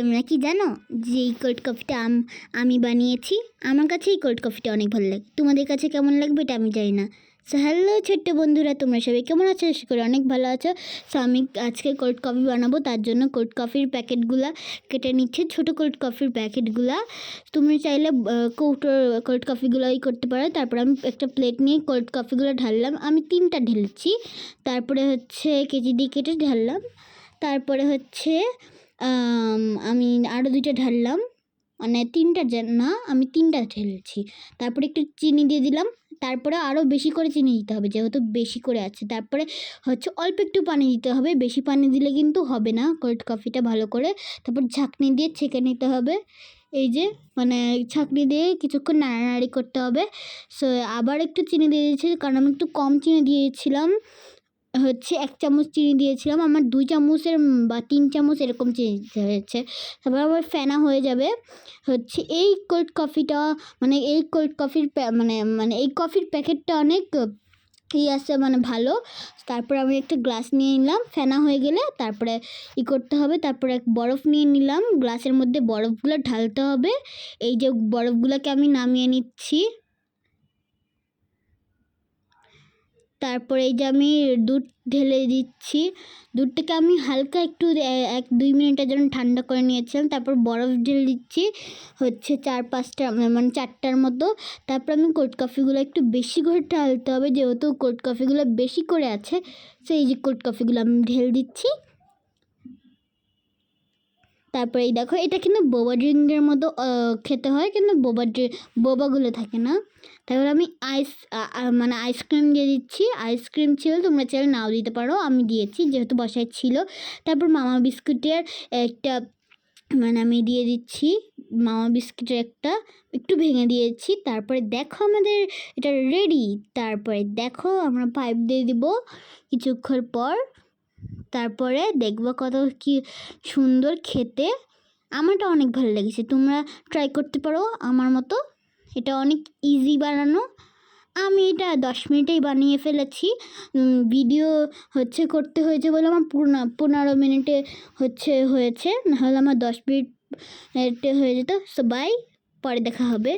তোমরা কি জানো যে এই কোল্ড কফিটা আম- বানিয়েছি? আমার কাছে এই কোল্ড কফিটা অনেক ভালো লাগে। তোমাদের কাছে কেমন লাগবে এটা আমি জানি না। সো হ্যালো ছোট্ট বন্ধুরা, তোমরা সবাই কেমন আছো? আশা করি অনেক ভালো আছো। সো আমি আজকে কোল্ড কফি বানাবো, তার জন্য কোল্ড কফির প্যাকেটগুলো কেটে নিচ্ছে, ছোটো কোল্ড কফির প্যাকেটগুলো। তুমি চাইলে কৌটোর কোল্ড কফিগুলোই করতে পারো। তারপর আমি একটা প্লেট নিয়ে কোল্ড কফিগুলো ঢাললাম। আমি তিনটা ঢেলেছি। তারপরে হচ্ছে কেজি দিয়ে কেটে ঢাললাম। তারপরে হচ্ছে আম, আরও দুইটা ঢাললাম। মানে তিনটা না আমি তিনটা ঢেলেছি। তারপরে একটু চিনি দিয়ে দিলাম। তারপরে আরও বেশি করে চিনি দিতে হবে যেহেতু বেশি করে আছে। তারপরে হচ্ছে অল্প একটু পানি দিতে হবে। বেশি পানি দিলে কিন্তু হবে না কোল্ড কফিটা ভালো করে। তারপর ঝাঁকনি দিয়ে ছেঁকে নিতে হবে। এই যে মানে ছাঁকনি দিয়ে কিছুক্ষণ নাড়ানাড়ি করতে হবে। সো আবার একটু চিনি দিয়ে দিয়েছি কারণ আমি একটু কম চিনি দিয়েছিলাম। হচ্ছে এক চামচ চিনি দিয়েছিলাম, আমার দুই চামচের বা তিন চামচ এরকম চিনি দিতে হয়েছে। তারপর আবার ফেনা হয়ে যাবে। হচ্ছে এই কোল্ড কফিটা মানে এই কোল্ড কফির মানে মানে এই কফির প্যাকেটটা অনেক, ই আছে মানে ভালো। তারপর আমি একটা গ্লাস নিয়ে নিলাম, ফেনা হয়ে গেলে তারপরে ই করতে হবে। তারপরে এক বরফ নিয়ে নিলাম গ্লাসের মধ্যে বরফগুলো ঢালতে হবে। এই যে বরফগুলোকে আমি নামিয়ে নিচ্ছি। তারপরে এই যে আমি দুধ ঢেলে দিচ্ছি। দুধটাকে আমি হালকা একটু এক, দুই মিনিটের জন্য ঠান্ডা করে নিয়েছিলাম। তারপর বরফ ঢেলে দিচ্ছি। হচ্ছে চার পাঁচটা মানে চারটার মতো। তারপর আমি কোল্ড কফিগুলো একটু বেশি করে ঢালতে হবে। যেহেতু কোল্ড কফিগুলো বেশি করে আছে, সেই যে কোল্ড কফিগুলো আমি ঢেলে দিচ্ছি। তারপরে এই দেখো, এটা কিন্তু বোবা ড্রিঙ্কের মতো খেতে হয়, কিন্তু বোবা বোবাগুলো থাকে না। তারপরে আমি আইস মানে আইসক্রিম দিয়ে দিচ্ছি। আইসক্রিম ছিল, তোমরা চাইলে নাও দিতে পারো, আমি দিয়েছি, যেহেতু বাসায় ছিল। তারপর মামা বিস্কুটের একটা মানে আমি দিয়ে দিচ্ছি, মামা বিস্কুটের একটা, একটু ভেঙে দিয়েছি। তারপরে দেখো আমাদের, এটা রেডি তারপরে দেখো আমরা পাইপ দিয়ে দিব কিছুক্ষণ পর। তারপরে দেখব কত কি সুন্দর খেতে। আমারটা অনেক ভালো লেগেছে। তোমরা ট্রাই করতে পারো আমার মতো। এটা অনেক ইজি বানানো। আমি এটা দশ মিনিটেই বানিয়ে ফেলেছি। ভিডিও হচ্ছে করতে হয়েছে বলে আমার পনেরো পনেরো মিনিটে হচ্ছে, হয়েছে। নাহলে আমার দশ মিনিট হয়ে যেত। সো বাই পরে দেখা হবে।